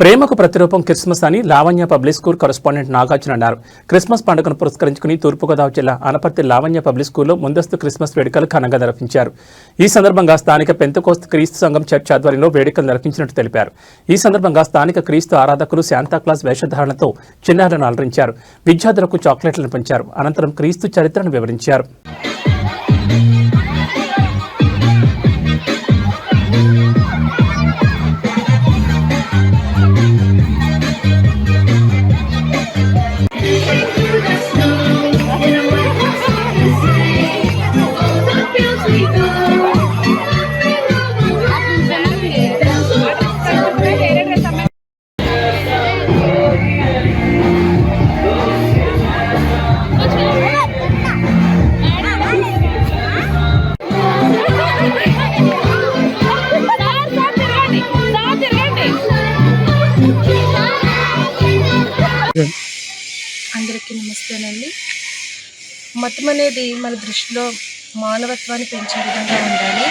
ప్రేమకు ప్రతిరూపం క్రిస్మస్ అని Lavanya public school correspondent Nagarjuna అన్నారు. క్రిస్మస్ పండుగను పురస్కరించుకుని తూర్పుగోదావరి జిల్లా అనపర్తి లావణ్య పబ్లిక్ స్కూల్లో ముందస్తు క్రిస్మస్ వేడుకలు ఘనంగా నిర్వహించారు. ఈ సందర్భంగా స్థానిక పెంతకోస్త్ క్రీస్తు సంఘం చర్చ్ ఆధ్వర్యంలో వేడుకలు నిర్వహించినట్టు తెలిపారు. ఈ సందర్భంగా స్థానిక క్రీస్తు ఆరాధకులు శాంతాక్లాస్ వేషధారణతో చిన్నారులను అలరించారు. విద్యార్థులకు చాక్లెట్లను పంచారు. అనంతరం క్రీస్తు చరిత్రను వివరించారు. అందరికీ నమస్తేనండి. మతం అనేది మన దృష్టిలో మానవత్వాన్ని పెంచే విధంగా ఉండాలి.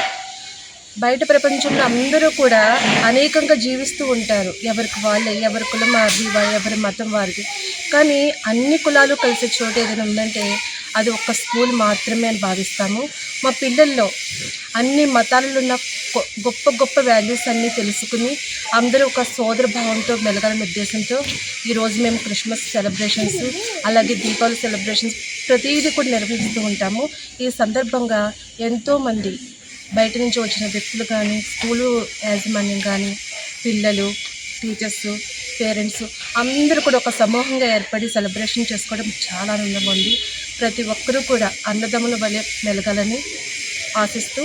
బయట ప్రపంచంలో అందరూ కూడా అనేకంగా జీవిస్తూ ఉంటారు. ఎవరికి వాళ్ళే ఎవరి కులం వారిది వా- ఎవరి మతం వారిది. కానీ అన్ని కులాలు కలిసే చోటు ఏదైనా ఉందంటే అది ఒక్క స్కూల్ మాత్రమే అని భావిస్తాము. మా పిల్లల్లో అన్ని మతాలలో ఉన్న గొప్ప గొప్ప వాల్యూస్ అన్నీ తెలుసుకుని అందరూ ఒక సోదర భావంతో మెలగాలనే ఉద్దేశంతో ఈరోజు మేము క్రిస్మస్ సెలబ్రేషన్స్ అలాగే దీపావళి సెలబ్రేషన్స్ ప్రతిదీ కూడా నిర్వహిస్తూ ఉంటాము. ఈ సందర్భంగా ఎంతోమంది బయట నుంచి వచ్చిన వ్యక్తులు కానీ స్కూలు యాజమాన్యం కానీ పిల్లలు టీచర్స్ పేరెంట్స్ అందరూ కూడా ఒక సమూహంగా ఏర్పడి సెలబ్రేషన్ చేసుకోవడం చాలా ఆనందంగా ఉంది. ప్రతి ఒక్కరూ కూడా అన్నదమ్ముల వలె మెలగాలని ఆశిస్తూ